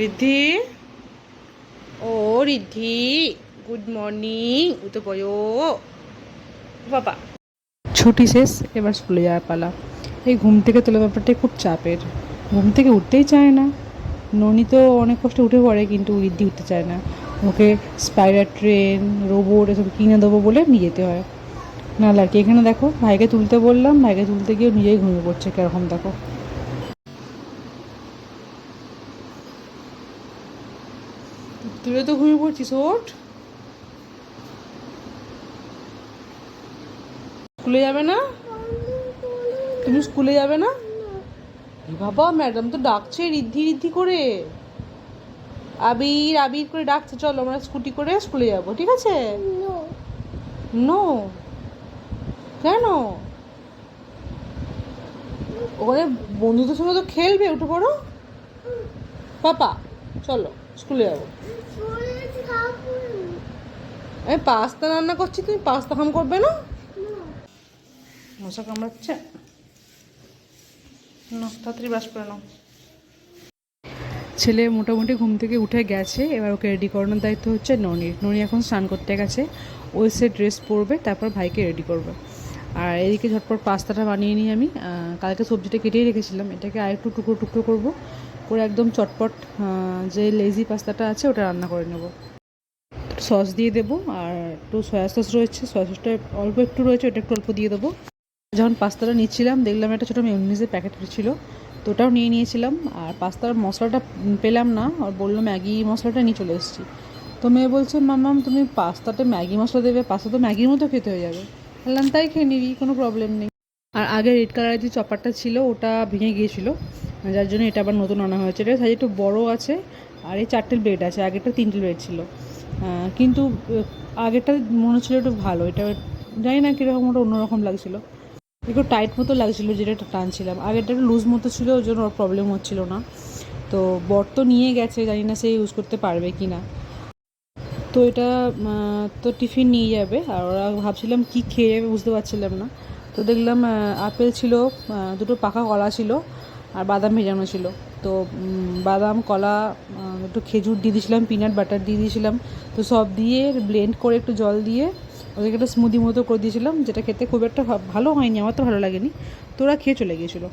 রিদ্ধি ও Riddhi good morning উঠে পড়ো। বাবা। ছুটি শেষ, এবার স্কুলে যাওয়ার পালা। এই ঘুম থেকে তোলা ব্যাপারটাই খুব চাপের। ঘুম থেকে উঠতেই চায় না। ননি তো অনেক কষ্টে উঠে পড়ে, কিন্তু রিদ্ধি উঠতে চায় না। ওকে স্পাইডার ট্রেন রোবট এসব কিনে দেবো বলে নিয়ে যেতে হয়। না লাকি এখানে দেখো, ভাইকে তুলতে বললাম, ভাইকে তুলতে গিয়ে নিজেই ঘুমিয়ে পড়ছে, কীরকম দেখো। তুই তো ঘুমিয়ে পড়ছিস, ওঠ। স্কুলে যাবে না? তুমি স্কুলে যাবে না? বাবা ম্যাডাম তো ডাকছে রিদ্ধি রিদ্ধি করে। আবির আবির করে ডাকছে, চলো আমরা স্কুটি করে স্কুলে যাব, ঠিক আছে? নো। কেন? ওখানে বন্ধুদের সঙ্গে তো খেলবে, উঠে পড়ো। পাপা, চলো। স্কুলে যাব। আমি পাস্তা রান্না করছি, তুমি পাস্তা খাম করবে না? মশা কামড়াচ্ছে। না তাড়াতাড়ি করে নাও। ছেলে মোটামুটি ঘুম থেকে উঠে গেছে, এবার ওকে রেডি করানোর দায়িত্ব হচ্ছে ননির ননি এখন স্নান করতে গেছে ওই সে ড্রেস পরবে, তারপর ভাইকে রেডি করবে। আর এদিকে ঝটপট পাস্তাটা বানিয়ে নিই আমি। কালকে সবজিটা কেটেই রেখেছিলাম, এটাকে আর একটু টুকরো টুকরো করব। করে একদম চটপট যে লেজি পাস্তাটা আছে ওটা রান্না করে নেব। সস দিয়ে দেবো আর একটু সয়া সস রয়েছে সয়া সসটা অল্প একটু রয়েছে, ওটা একটু অল্প দিয়ে দেবো। যখন পাস্তাটা নিচ্ছিলাম, দেখলাম একটা ছোটো মেয়নিজের প্যাকেট ছিল, তো ওটাও নিয়ে নিয়েছিলাম। আর পাস্তার মশলাটা পেলাম না, আর বলল ম্যাগি মশলাটা নিয়ে চলে এসেছি। তো মেয়ে বলছে মামাম তুমি পাস্তাতে ম্যাগি মশলা দেবে, পাস্তা তো ম্যাগির মতো খেতে হয়ে যাবে। বললাম, তাই খেয়ে নিবি, কোনো প্রবলেম নেই। আর আগে রেড কালারের যে চপারটা ছিল, ওটা ভেঙে গিয়েছিল। যার জন্য এটা আবার নতুন আনা হয়েছে। এটা সাইজ একটু বড় আছে আর এই চারটে ব্রেড আছে, আগেরটা তিনটে ব্রেড ছিল। কিন্তু আগেরটা মনে হচ্ছিল একটু ভালো। এটা জানি না কীরকম ওটা অন্যরকম লাগছিল। একটু টাইট মতো লাগছিল যেটা টানছিলাম। আগেরটা একটু লুজ মতো ছিল, ওই জন্য ওর প্রবলেম হচ্ছিল না। তো বর তো নিয়ে গেছে, জানি না সে ইউজ করতে পারবে কি না তো এটা তো টিফিন নিয়ে যাবে। আর ওরা ভাবছিলাম কি খেয়ে যাবে বুঝতে পারছিলাম না। তো দেখলাম আপেল ছিল দুটো পাকা কলা ছিল। আর বাদাম ভেজানো ছিল। তো বাদাম, কলা একটু খেজুর দিয়ে দিয়েছিলাম পিনাট বাটার দিয়ে দিয়েছিলাম। তো সব দিয়ে ব্লেন্ড করে একটু জল দিয়ে ওদেরকে একটা স্মুদি মতো করে দিয়েছিলাম, যেটা খেতে খুব একটা ভালো হয়নি, আমার তো ভালো লাগেনি। তো ওরা খেয়ে চলে গিয়েছিল।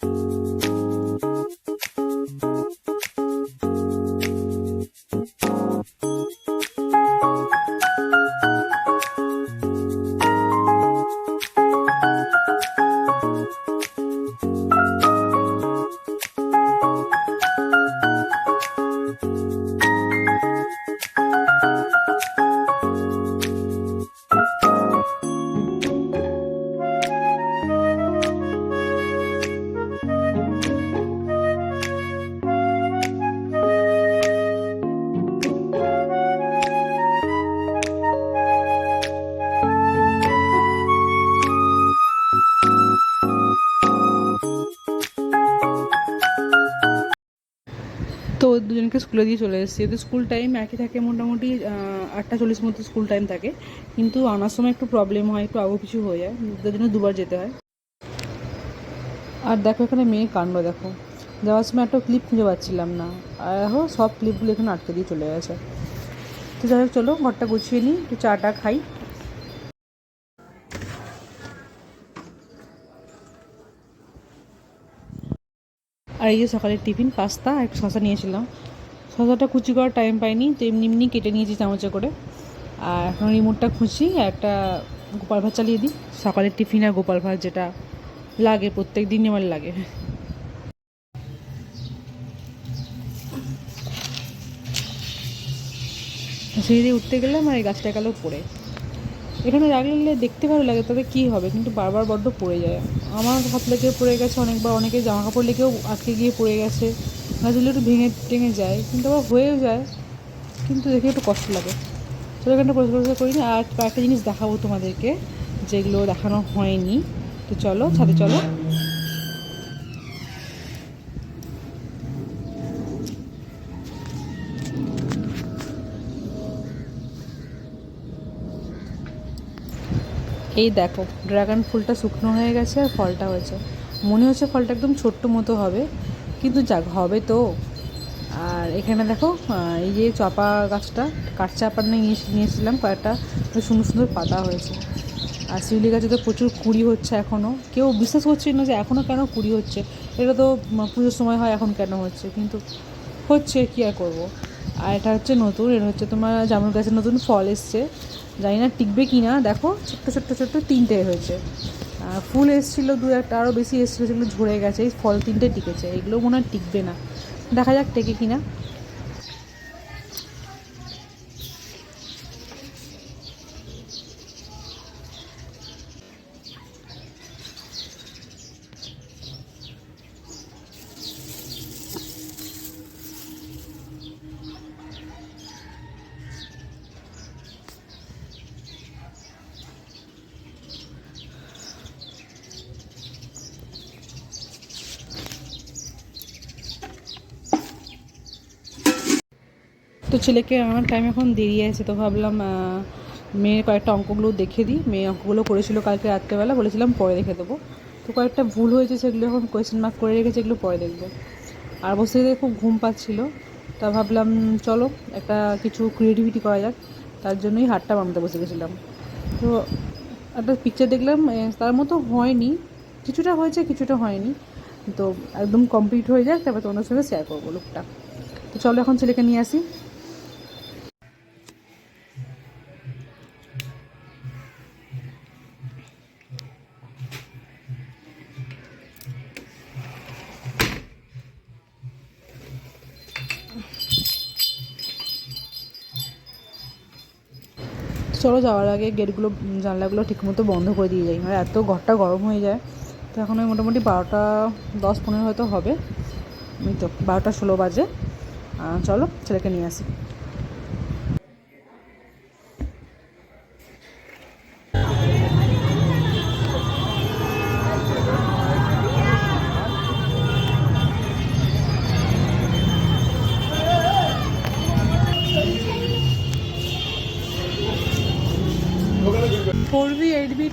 তো স্কুলে দিয়ে চলে এসেছি। ওদের স্কুল টাইম একই থাকে, মোটামুটি আটটা চল্লিশ মতো স্কুল টাইম থাকে। কিন্তু আনার সময় একটু প্রবলেম হয়, একটু আগু পিছু হয়ে যায় তার জন্য দুবার যেতে হয়। আর দেখো এখানে মেয়ে কাণ্ড, দেখো। যাওয়ার সময় একটা ক্লিপ খুঁজে পাচ্ছিলাম না। আর দেখো, সব ক্লিপগুলো এখানে আটকে দিয়ে চলে গেছে। তো যাই হোক, চলো ঘরটা গুছিয়ে নিই, একটু চাটা খাই। আর এই যে সকালের টিফিন, পাস্তা একটু শশা নিয়েছিলাম। শশাটা কুচি করার টাইম পাইনি, তো এমনি এমনি কেটে নিয়েছি চামচে করে। আর এখন রিমোটটা খুঁজি একটা গোপাল ভাত চালিয়ে দিই। সকালের টিফিন আর গোপাল ভাত যেটা লাগে, প্রত্যেক দিনই আমার লাগে। সিঁড়ি দিয়ে উঠতে গেলাম আর এই গাছটা গেলেও পড়ে। এখানে রাখলে দেখতে ভালো লাগে, তবে কী হবে? কিন্তু বারবার বড্ড পড়ে যায়। আমার হাত লেগে পড়ে গেছে, অনেকবার অনেকে জামা কাপড় লেগেও আটকে গিয়ে পড়ে গেছে। গাছগুলো একটু ভেঙে টেঙে যায়, কিন্তু আবার হয়েও যায়, কিন্তু দেখে একটু কষ্ট লাগে। তো এখানটা পরিষ্কার করি না আর কয়েকটা জিনিস দেখাবো তোমাদেরকে, যেগুলো দেখানো হয়নি। তো চলো, ছাদে চলো। এই দেখো, ড্রাগন ফুলটা শুকনো হয়ে গেছে আর ফলটা হয়েছে। মনে হচ্ছে ফলটা একদম ছোট্ট মতো হবে কিন্তু যাক, হবে তো। আর এখানে দেখো এই যে চাপা গাছটা কাঠ চাপা নিয়ে নিয়েছিলাম কয়েকটা সুন্দর সুন্দর পাতা হয়েছে। আর শিউলি গাছে তো প্রচুর কুড়ি হচ্ছে এখনও কেউ বিশ্বাস করছে না যে এখনও কেন কুড়ি হচ্ছে। এটা তো পুজোর সময় হয়, এখন কেন হচ্ছে? কিন্তু হচ্ছে, কী আর করব? আর এটা হচ্ছে নতুন, এটা হচ্ছে তোমার জামুন গাছের নতুন ফল এসছে। জানি না টিকবে কি না দেখো, ছোট্ট ছোট্ট ছোট্ট তিনটে হয়েছে। ফুল এসেছিল, দু একটা আরও বেশি এসেছিল সেগুলো ঝরে গেছে, এই ফল তিনটে টিকেছে, এগুলো মনে হয় টিকবে না। দেখা যাক টেকে কি তো ছেলেকে আমার টাইম এখন দেরি আছে, তো ভাবলাম মেয়ের কয়েকটা অঙ্কগুলো দেখে দিই। মেয়ে অঙ্কগুলো করেছিল কালকে রাত্রেবেলা, বলেছিলাম পরে দেখে দেবো। তো কয়েকটা ভুল হয়েছে, সেগুলো এখন কোয়েশ্চেন মার্ক করে রেখেছে, এগুলো পরে দেখব। আর বসে থেকে খুব ঘুম পাচ্ছিল, তা ভাবলাম, চলো, একটা কিছু ক্রিয়েটিভিটি করা যাক। তার জন্যই হাটটা বানাতে বসে গেছিলাম। তো একটা পিকচার দেখলাম তার মতো হয়নি, কিছুটা হয়েছে, কিছুটা হয়নি। তো একদম কমপ্লিট হয়ে যাক, তারপর তোমাদের সঙ্গে শেয়ার করব লুকটা তো চলো এখন ছেলেকে নিয়ে আসি। চলো যাওয়ার আগে গেটগুলো জানলাগুলো ঠিকমতো বন্ধ করে দিয়ে যাই। মানে এত ঘরটা গরম হয়ে যায়। তো এখন ওই মোটামুটি বারোটা দশ পনেরো হয়তো হবে। তো বারোটা ষোলো বাজে। চলো ছেলেকে নিয়ে আসি।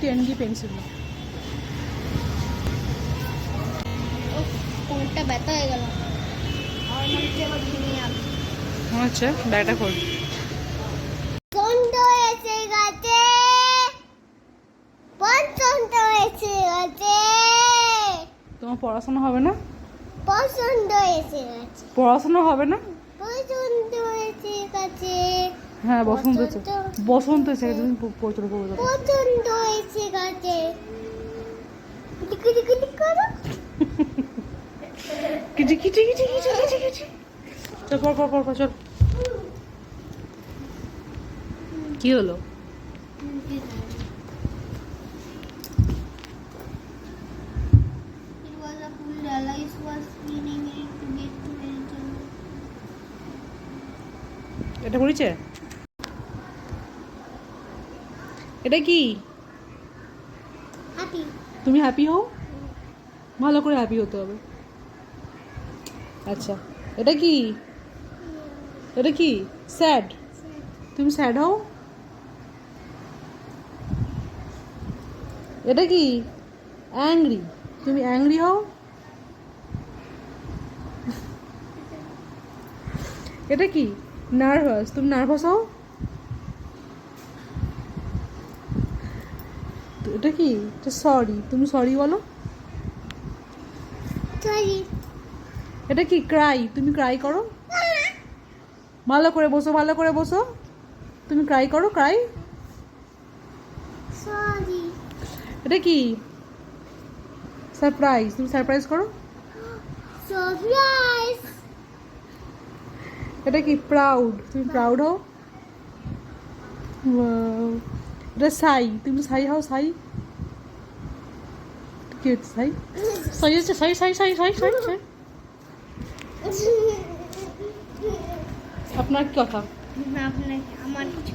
B eight B ten B pencil কোনটা ব্যথা হয়ে গেল। হচ্ছে ব্যাগটা খোল পছন্দ এসে গেছে। পছন্দ এসে গেছে। তোমার পড়াশোনা হবে না? পছন্দ এসে গেছে। পড়াশোনা হবে না? হ্যাঁ বসন্ত এসে বসন্ত। বসন্ত এসে গেছে তুমি প- পড়তে পড়বে তখন। এসে গেছে কিচি কিচি কিচি কিচি কিচি কিচি। চল পর পর পর চল। কি হলো? এটা was এটা কি? তুমি হ্যাপি হও? ভালো করে হ্যাপি হতে হবে। আচ্ছা এটা কি? এটা কি? স্যাড তুমি স্যাড হও? এটা কি? অ্যাংরি তুমি অ্যাংরি হও? এটা কি? নার্ভাস তুমি নার্ভাস হও? এটা কি? সরি তুমি সরি বলো. এটা কি? ক্রাই তুমি ক্রাই করো। ভালো করে বসো ভালো করে বসো। তুমি ক্রাই করো ক্রাই. এটা কি? সারপ্রাইজ তুমি সারপ্রাইজ করো. এটা কি? প্রাউড তুমি প্রাউড হও। এটা সাই তুমি সাই হও সাই। হচ্ছে সাই সাই হচ্ছে সাই সাই সাই সাই সাই সাই আপনার কি কথা? আপনাকে আমার কিছু